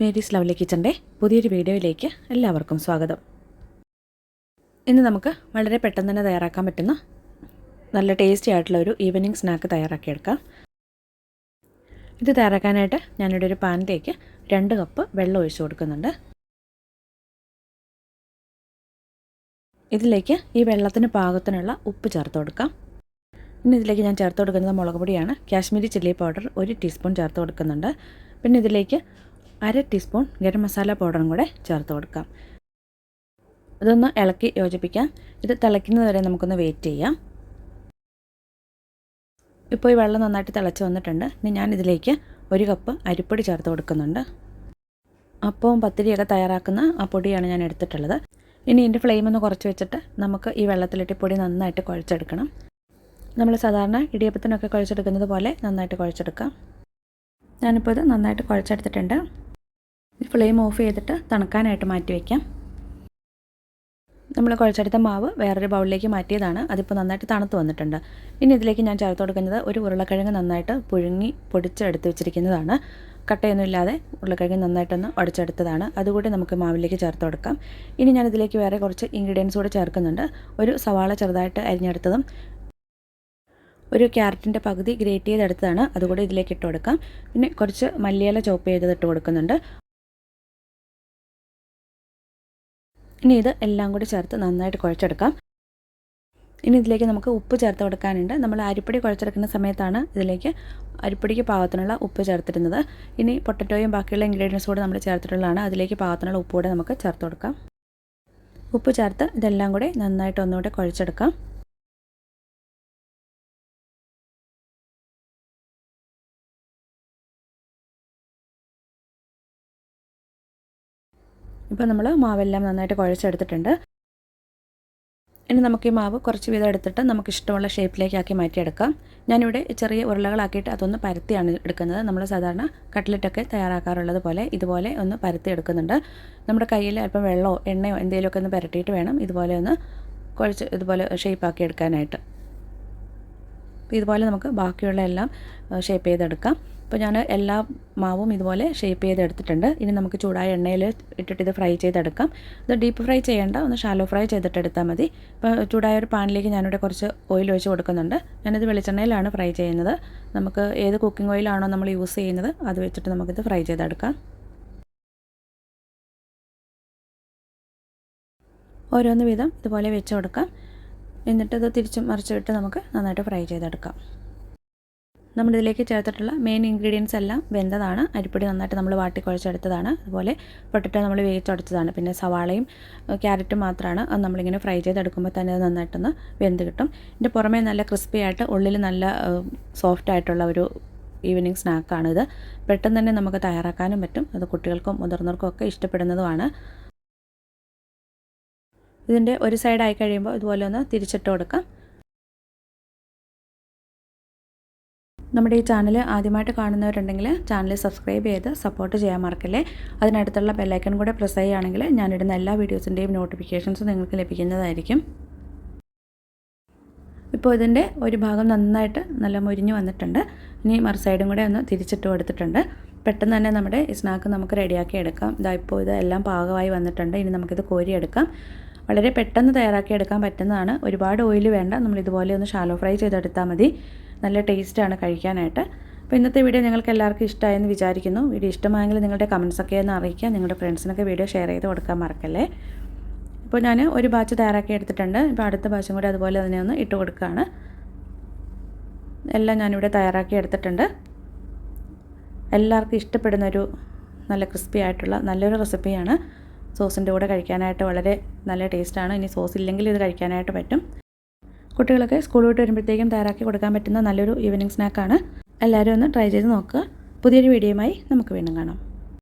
Mary's lovely കിച്ചന്റെ പുതിയൊരു വീഡിയോയിലേക്ക് എല്ലാവർക്കും സ്വാഗതം. ഇന്ന് നമുക്ക് വളരെ പെട്ടെന്ന് തന്നെ തയ്യാറാക്കാൻ പറ്റുന്ന നല്ല ടേസ്റ്റി ആയിട്ടുള്ള ഒരു ഈവനിങ് സ്നാക്ക് തയ്യാറാക്കിയെടുക്കാം ഇത് തയ്യാറാക്കാനായിട്ട് ഞാനിവിടെ ഒരു പാനിലേക്ക് രണ്ട് കപ്പ് വെള്ളം ഒഴിച്ചു കൊടുക്കുന്നുണ്ട്. ഇതിലേക്ക് ഈ വെള്ളത്തിന് പാകത്തിനുള്ള ഉപ്പ് ചേർത്ത് കൊടുക്കാം. ഇനി ഇതിലേക്ക് ഞാൻ ചേർത്ത് കൊടുക്കുന്നത് മുളക് പൊടിയാണ്. കാശ്മീരി ചില്ലി പൗഡർ ഒരു ടീസ്പൂൺ ചേർത്ത് കൊടുക്കുന്നുണ്ട്. പിന്നെ ഇതിലേക്ക് അര ടീസ്പൂൺ ഗരം മസാല പൗഡറും കൂടെ ചേർത്ത് കൊടുക്കാം. ഇതൊന്ന് ഇളക്കി യോജിപ്പിക്കാം. ഇത് തിളയ്ക്കുന്നത് വരെ നമുക്കൊന്ന് വെയിറ്റ് ചെയ്യാം. ഇപ്പോൾ ഈ വെള്ളം നന്നായിട്ട് തിളച്ച് വന്നിട്ടുണ്ട്. ഇനി ഞാൻ ഇതിലേക്ക് ഒരു കപ്പ് അരിപ്പൊടി ചേർത്ത് കൊടുക്കുന്നുണ്ട്. അപ്പവും പത്തിരിയൊക്കെ തയ്യാറാക്കുന്ന ആ പൊടിയാണ് ഞാൻ എടുത്തിട്ടുള്ളത്. ഇനി ഇതിന്റെ ഫ്ലെയിം ഒന്ന് കുറച്ച് വെച്ചിട്ട് നമുക്ക് ഈ വെള്ളത്തിലിട്ട് പൊടി നന്നായിട്ട് കുഴച്ചെടുക്കണം. നമ്മൾ സാധാരണ ഇടിയപ്പത്തിനൊക്കെ കുഴച്ചെടുക്കുന്നത് പോലെ നന്നായിട്ട് കുഴച്ചെടുക്കാം. ഞാനിപ്പോൾ ഇത് നന്നായിട്ട് കുഴച്ചെടുത്തിട്ടുണ്ട്. ഫ്ലെയിം ഓഫ് ചെയ്തിട്ട് തണുക്കാനായിട്ട് മാറ്റി വയ്ക്കാം നമ്മൾ കുഴച്ചെടുത്ത മാവ് വേറൊരു ബൗളിലേക്ക് മാറ്റിയതാണ്. അതിപ്പോൾ നന്നായിട്ട് തണുത്ത് വന്നിട്ടുണ്ട്. ഇനി ഇതിലേക്ക് ഞാൻ ചേർത്ത് കൊടുക്കുന്നത് ഒരു ഉരുളക്കിഴങ്ങ് നന്നായിട്ട് പുഴുങ്ങി പൊടിച്ചെടുത്ത് വെച്ചിരിക്കുന്നതാണ്. കട്ടയൊന്നുമില്ലാതെ ഉരുളക്കിഴങ്ങ് നന്നായിട്ടൊന്ന് ഉടച്ചെടുത്തതാണ് അതുകൂടി നമുക്ക് മാവിലേക്ക് ചേർത്ത് കൊടുക്കാം. ഇനി ഞാൻ ഇതിലേക്ക് വേറെ കുറച്ച് ഇൻഗ്രീഡിയൻസ് കൂടെ ചേർക്കുന്നുണ്ട്. ഒരു സവാള ചെറുതായിട്ട് അരിഞ്ഞെടുത്തതും ഒരു ക്യാരറ്റിന്റെ പകുതി ഗ്രേറ്റ് ചെയ്തെടുത്തതാണ്. അതുകൂടി ഇതിലേക്ക് ഇട്ട് കൊടുക്കാം. പിന്നെ കുറച്ച് മല്ലിയില ചോപ്പ് ചെയ്തത് ഇട്ട് കൊടുക്കുന്നുണ്ട്. ഇനി ഇത് എല്ലാം കൂടി ചേർത്ത് നന്നായിട്ട് കുഴച്ചെടുക്കാം. ഇനി ഇതിലേക്ക് നമുക്ക് ഉപ്പ് ചേർത്ത് കൊടുക്കാനുണ്ട്. നമ്മൾ അരിപ്പൊടി കുഴച്ചെടുക്കുന്ന സമയത്താണ് ഇതിലേക്ക് അരിപ്പൊടിക്ക് പാകത്തിനുള്ള ഉപ്പ് ചേർത്തിരുന്നത് ഇനി പൊട്ടറ്റോയും ബാക്കിയുള്ള ഇൻഗ്രീഡിയൻസ് കൂടെ നമ്മൾ ചേർത്തിട്ടുള്ളതാണ്. അതിലേക്ക് പാകത്തിനുള്ള ഉപ്പ് കൂടെ നമുക്ക് ചേർത്ത് കൊടുക്കാം. ഉപ്പ് ചേർത്ത് ഇതെല്ലാം കൂടി നന്നായിട്ട് ഒന്നുകൂടെ കുഴച്ചെടുക്കാം. ഇപ്പോൾ നമ്മൾ മാവെല്ലാം നന്നായിട്ട് കുഴച്ചെടുത്തിട്ടുണ്ട്. ഇനി നമുക്ക് ഈ മാവ് കുറച്ച് വീതം എടുത്തിട്ട് നമുക്ക് ഇഷ്ടമുള്ള ഷേപ്പിലേക്കാക്കി മാറ്റിയെടുക്കാം. ഞാനിവിടെ ചെറിയ ഉരുളകളാക്കിയിട്ട് അതൊന്ന് പരത്തിയാണ് എടുക്കുന്നത്. നമ്മൾ സാധാരണ കട്ട്ലറ്റൊക്കെ തയ്യാറാക്കാറുള്ളത് പോലെ ഇതുപോലെ ഒന്ന് പരത്തി എടുക്കുന്നുണ്ട്. നമ്മുടെ കയ്യിൽ അല്പം വെള്ളമോ എണ്ണയോ എന്തെങ്കിലുമൊക്കെ ഒന്ന് പുരട്ടിയിട്ട് വേണം ഇതുപോലെ ഒന്ന് കുഴച്ച് ഇതുപോലെ ഷേപ്പാക്കി എടുക്കാനായിട്ട്. ഇതുപോലെ നമുക്ക് ബാക്കിയുള്ള എല്ലാം ഷേപ്പ് ചെയ്തെടുക്കാം. അപ്പോൾ ഞാൻ എല്ലാ മാവും ഇതുപോലെ ഷേപ്പ് ചെയ്തെടുത്തിട്ടുണ്ട്. ഇനി നമുക്ക് ചൂടായ എണ്ണയിൽ ഇട്ടിട്ട് ഇത് ഫ്രൈ ചെയ്തെടുക്കാം. ഇത് ഡീപ്പ് ഫ്രൈ ചെയ്യേണ്ട ഒന്ന് ഷാലോ ഫ്രൈ ചെയ്തിട്ട് എടുത്താൽ മതി. ഇപ്പോൾ ചൂടായ ഒരു പാനിലേക്ക് ഞാനിവിടെ കുറച്ച് ഓയിൽ ഒഴിച്ച് കൊടുക്കുന്നുണ്ട്. ഞാനിത് വെളിച്ചെണ്ണയിലാണ് ഫ്രൈ ചെയ്യുന്നത്. നമുക്ക് ഏത് കുക്കിംഗ് ഓയിലാണോ നമ്മൾ യൂസ് ചെയ്യുന്നത് അത് വെച്ചിട്ട് നമുക്കിത് ഫ്രൈ ചെയ്തെടുക്കാം. ഓരോന്ന് വീതം ഇതുപോലെ വെച്ച് കൊടുക്കാം. എന്നിട്ട് ഇത് തിരിച്ചും മറിച്ചിട്ട് നമുക്ക് നന്നായിട്ട് ഫ്രൈ ചെയ്തെടുക്കാം. നമ്മളിതിലേക്ക് ചേർത്തിട്ടുള്ള മെയിൻ ഇൻഗ്രീഡിയൻസ് എല്ലാം വെന്തതാണ്. അരിപ്പൊടി നന്നായിട്ട് നമ്മൾ വാട്ടി കുഴച്ചെടുത്തതാണ് അതുപോലെ പൊട്ടറ്റോ നമ്മൾ വേവിച്ചടച്ചതാണ്. പിന്നെ സവാളയും ക്യാരറ്റും മാത്രമാണ് അത് നമ്മളിങ്ങനെ ഫ്രൈ ചെയ്തെടുക്കുമ്പോൾ തന്നെ അത് നന്നായിട്ടൊന്ന് വെന്ത് കിട്ടും. ഇതിന്റെ പുറമേ നല്ല ക്രിസ്പി ആയിട്ട് ഉള്ളിൽ നല്ല സോഫ്റ്റ് ആയിട്ടുള്ള ഒരു ഈവനിങ് ഇത്. പെട്ടെന്ന് തന്നെ നമുക്ക് തയ്യാറാക്കാനും പറ്റും. അത് കുട്ടികൾക്കും മുതിർന്നവർക്കും ഒക്കെ ഇഷ്ടപ്പെടുന്നതുമാണ്. ഇതിന്റെ ഒരു സൈഡായി കഴിയുമ്പോൾ ഇതുപോലെ ഒന്ന് തിരിച്ചിട്ട് കൊടുക്കാം. നമ്മുടെ ഈ ചാനൽ ആദ്യമായിട്ട് കാണുന്നവരുണ്ടെങ്കിൽ ചാനൽ സബ്സ്ക്രൈബ് ചെയ്ത് സപ്പോർട്ട് ചെയ്യാൻ മറക്കല്ലേ. അതിനടുത്തുള്ള ബെല്ലൈക്കൺ കൂടെ പ്രസ് ചെയ്യുകയാണെങ്കിൽ ഞാനിടുന്ന എല്ലാ വീഡിയോസിന്റെയും നോട്ടിഫിക്കേഷൻസ് നിങ്ങൾക്ക് ലഭിക്കുന്നതായിരിക്കും. ഇപ്പോൾ ഇതിന്റെ ഒരു ഭാഗം നന്നായിട്ട് നല്ല മുരിഞ്ഞ് വന്നിട്ടുണ്ട്. ഇനി മറു സൈഡും കൂടെ ഒന്ന് തിരിച്ചിട്ട് കൊടുത്തിട്ടുണ്ട്. പെട്ടെന്ന് തന്നെ നമ്മുടെ സ്നാക്ക് നമുക്ക് റെഡിയാക്കി എടുക്കാം. ഇതാ ഇപ്പോൾ ഇത് എല്ലാം പാകമായി വന്നിട്ടുണ്ട്. ഇനി നമുക്കിത് കോരിയെടുക്കാം. വളരെ പെട്ടെന്ന് തയ്യാറാക്കി എടുക്കാൻ പറ്റുന്നതാണ്. ഒരുപാട് ഓയിൽ വേണ്ട. നമ്മൾ ഇതുപോലെ ഒന്ന് ഷാലോ ഫ്രൈ ചെയ്തെടുത്താൽ മതി. നല്ല ടേസ്റ്റാണ് കഴിക്കാനായിട്ട്. അപ്പോൾ ഇന്നത്തെ വീഡിയോ നിങ്ങൾക്ക് എല്ലാവർക്കും ഇഷ്ടമായെന്ന് വിചാരിക്കുന്നു. വീഡിയോ ഇഷ്ടമായെങ്കിൽ നിങ്ങളുടെ കമൻസൊക്കെ ഒന്ന് അറിയിക്കുക. നിങ്ങളുടെ ഫ്രണ്ട്സിനൊക്കെ വീഡിയോ ഷെയർ ചെയ്ത് കൊടുക്കാൻ മറക്കല്ലേ. ഇപ്പോൾ ഞാൻ ഒരു ബാച്ച് തയ്യാറാക്കി എടുത്തിട്ടുണ്ട്. ഇപ്പോൾ അടുത്ത ബാച്ചും കൂടി അതുപോലെ തന്നെ ഒന്ന് ഇട്ട് കൊടുക്കുകയാണ്. എല്ലാം ഞാനിവിടെ തയ്യാറാക്കി എടുത്തിട്ടുണ്ട്. എല്ലാവർക്കും ഇഷ്ടപ്പെടുന്നൊരു നല്ല ക്രിസ്പി ആയിട്ടുള്ള നല്ലൊരു റെസിപ്പിയാണ് സോസിന്റെ കൂടെ കഴിക്കാനായിട്ട് വളരെ നല്ല ടേസ്റ്റാണ് ഇനി സോസ് ഇല്ലെങ്കിൽ ഇത് കഴിക്കാനായിട്ട് പറ്റും. കുട്ടികളൊക്കെ സ്കൂൾ വിട്ട് വരുമ്പോഴത്തേക്കും തയ്യാറാക്കി കൊടുക്കാൻ പറ്റുന്ന നല്ലൊരു ഈവനിങ് സ്നാക്കാണ്. എല്ലാവരും ഒന്ന് ട്രൈ ചെയ്ത് നോക്കുക. പുതിയൊരു വീഡിയോയുമായി നമുക്ക് വീണ്ടും കാണാം.